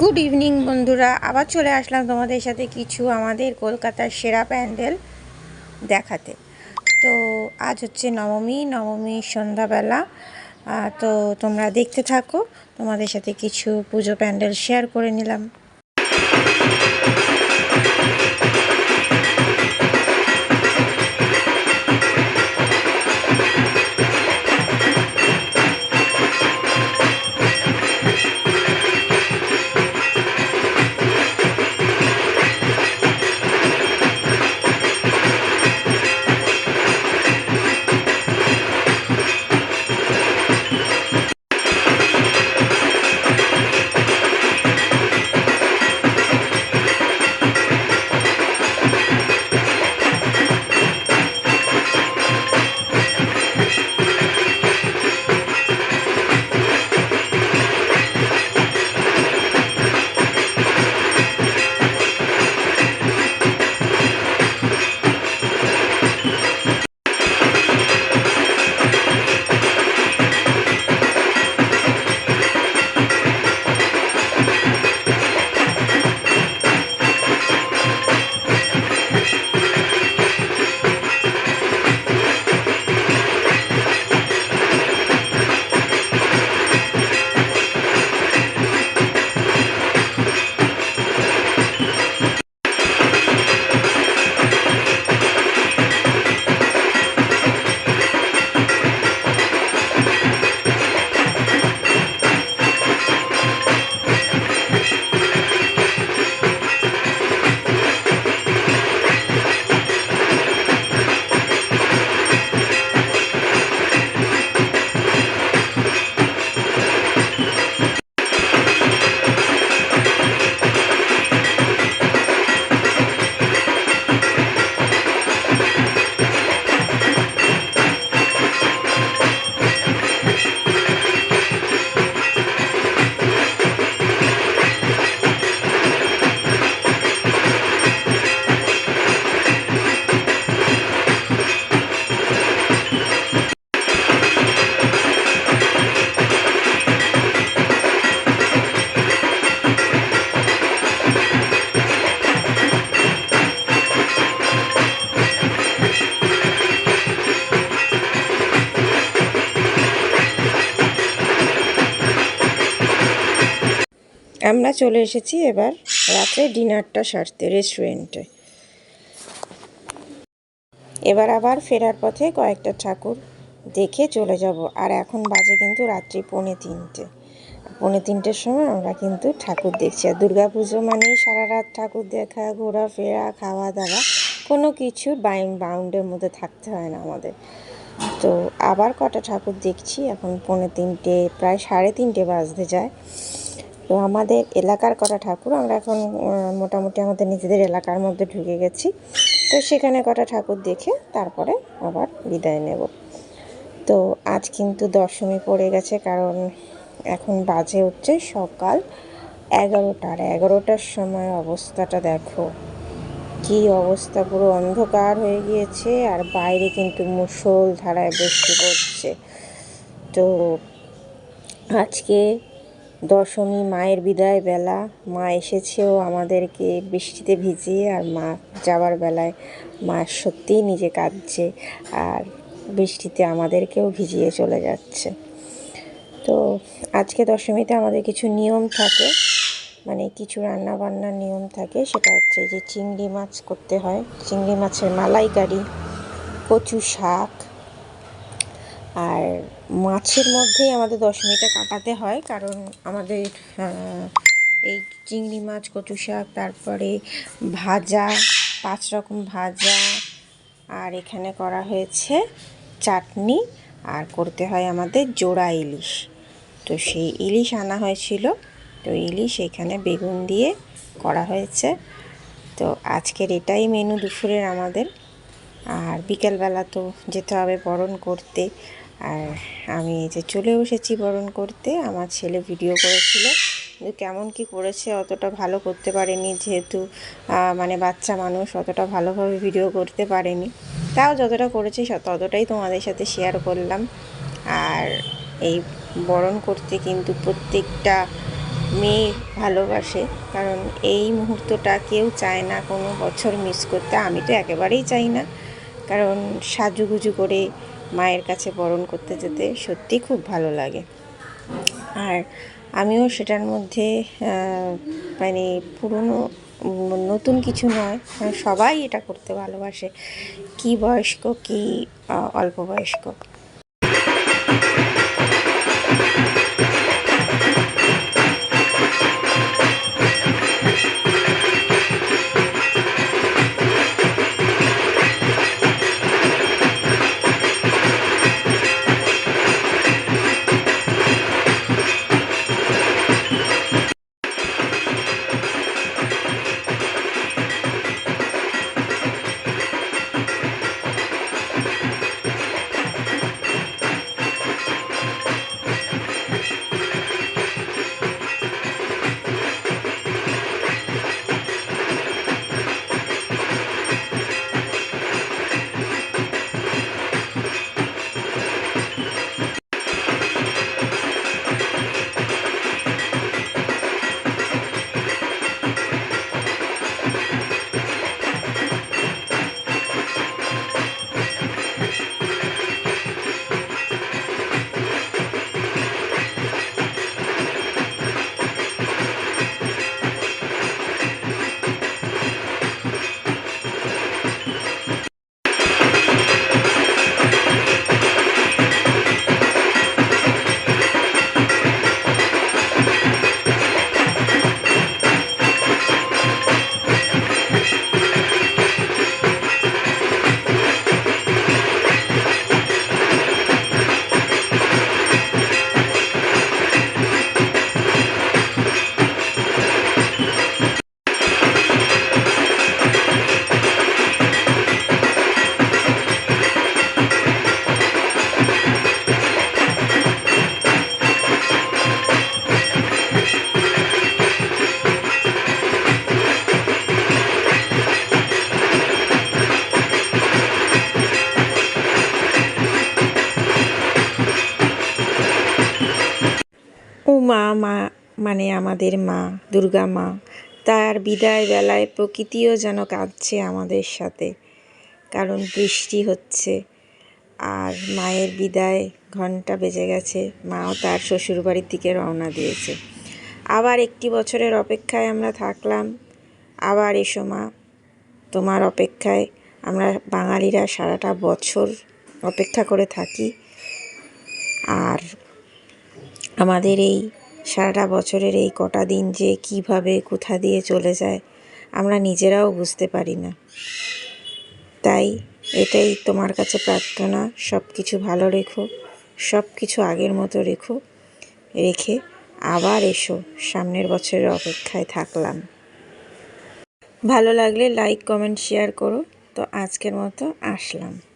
Good evening বন্ধুরা। আবার চলে আসলাম তোমাদের সাথে কিছু আমাদের কলকাতার সেরা প্যান্ডেল দেখাতে। তো আজ হচ্ছে নবমী নবমী সন্ধ্যাবেলা। তো তোমরা দেখতে থাকো, তোমাদের সাথে কিছু পুজো প্যান্ডেল শেয়ার করে নিলাম। আমরা চলে এসেছি এবার রাত্রে ডিনারটা সারতে রেস্টুরেন্টে। এবার আবার ফেরার পথে কয়েকটা ঠাকুর দেখে চলে যাব। আর এখন বাজে কিন্তু রাত্রি পৌনে তিনটে। পৌনে তিনটের সময় আমরা কিন্তু ঠাকুর দেখছি। আর পুজো মানেই সারা রাত ঠাকুর দেখা, ঘোরাফেরা খাওয়া দাওয়া কোনো কিছু বাইন বাউন্ডের মধ্যে থাকতে হয় না আমাদের। তো আবার কটা ঠাকুর দেখছি। এখন পৌনে তিনটে, প্রায় সাড়ে তিনটে বাজতে যায়। তো আমাদের এলাকার কটা ঠাকুর, আমরা এখন মোটামুটি আমাদের নিজেদের এলাকার মধ্যে ঢুকে গেছি। তো সেখানে কটা ঠাকুর দেখে তারপরে আবার বিদায় নেব। তো আজ কিন্তু দশমী পড়ে গেছে, কারণ এখন বাজে হচ্ছে সকাল এগারোটা। আর এগারোটার সময় অবস্থাটা দেখো, কি অবস্থা, পুরো অন্ধকার হয়ে গিয়েছে, আর বাইরে কিন্তু মুষল ধারায় বৃষ্টি পড়ছে। তো আজকে দশমী, মায়ের বিদায় বেলা। মা এসেছেও আমাদেরকে বৃষ্টিতে ভিজিয়ে আর মা যাওয়ার বেলায় মা সত্যিই নিজে কাঁদছে আর বৃষ্টিতে আমাদেরকেও ভিজিয়ে চলে যাচ্ছে। তো আজকে দশমীতে আমাদের কিছু নিয়ম থাকে মানে কিছু রান্না বান্নার নিয়ম থাকে। সেটা হচ্ছে যে চিংড়ি মাছ করতে হয়। চিংড়ি মাছের মালাইকারি, কচু শাক আর মাছের মধ্যেই আমাদের দশমীটা কাটাতে হয়, কারণ আমাদের এই চিংড়ি মাছ, কচু শাক, তারপরে ভাজা, পাঁচ রকম ভাজা, আর এখানে করা হয়েছে চাটনি, আর করতে হয় আমাদের জোড়া ইলিশ। তো সেই ইলিশ আনা হয়েছিল, তো ইলিশ এখানে বেগুন দিয়ে করা হয়েছে। তো আজকের এটাই মেনু দুপুরের আমাদের। আর বিকেলবেলা তো যেতে হবে বরণ করতে। আর আমি যে চলে এসেছি বরণ করতে, আমার ছেলে ভিডিও করেছিল কিন্তু কেমন কি করেছে, অতটা ভালো করতে পারেনি যেহেতু মানে বাচ্চা মানুষ, অতটা ভালোভাবে ভিডিও করতে পারেনি। তাও যতটা করেছি ততটাই তোমাদের সাথে শেয়ার করলাম। আর এই বরণ করতে কিন্তু প্রত্যেকটা মেয়ে ভালোবাসে, কারণ এই মুহূর্তটা কেউ চায় না কোনো বছর মিস করতে। আমি তো একেবারেই চাই না, কারণ সাজুগুজু করে মায়ের কাছে বরণ করতে যেতে সত্যি খুব ভালো লাগে। আর আমিও সেটার মধ্যে মানে পুরনো নতুন কিছু নয় সবাই এটা করতে ভালোবাসে। কি বয়স্ক, কি অল্প বয়স্ক। মা মানে আমাদের মা, দুর্গা মা, তার বিদায় বেলায় প্রকৃতিও যেন কাঁদছে আমাদের সাথে। কারণ বৃষ্টি হচ্ছে আর মায়ের বিদায় ঘণ্টা বেজে গেছে, মাও তার শ্বশুরবাড়ির দিকে রওনা দিয়েছে। আবার একটি বছরের অপেক্ষায় আমরা থাকলাম। আবার এসো মা, তোমার অপেক্ষায় আমরা বাঙালিরা সারাটা বছর অপেক্ষা করে থাকি। আর আমাদের এই সারাটা বছরের এই কটা দিন যে কীভাবে, কোথা দিয়ে চলে যায়, আমরা নিজেরাও বুঝতে পারি না। তাই এটাই তোমার কাছে প্রার্থনা সব কিছু ভালো রেখো সব কিছু আগের মতো রেখো, রেখে আবার এসো সামনের বছরের অপেক্ষায় থাকলাম। ভালো লাগলে লাইক কমেন্ট শেয়ার করো। তো আজকের মতো আসলাম।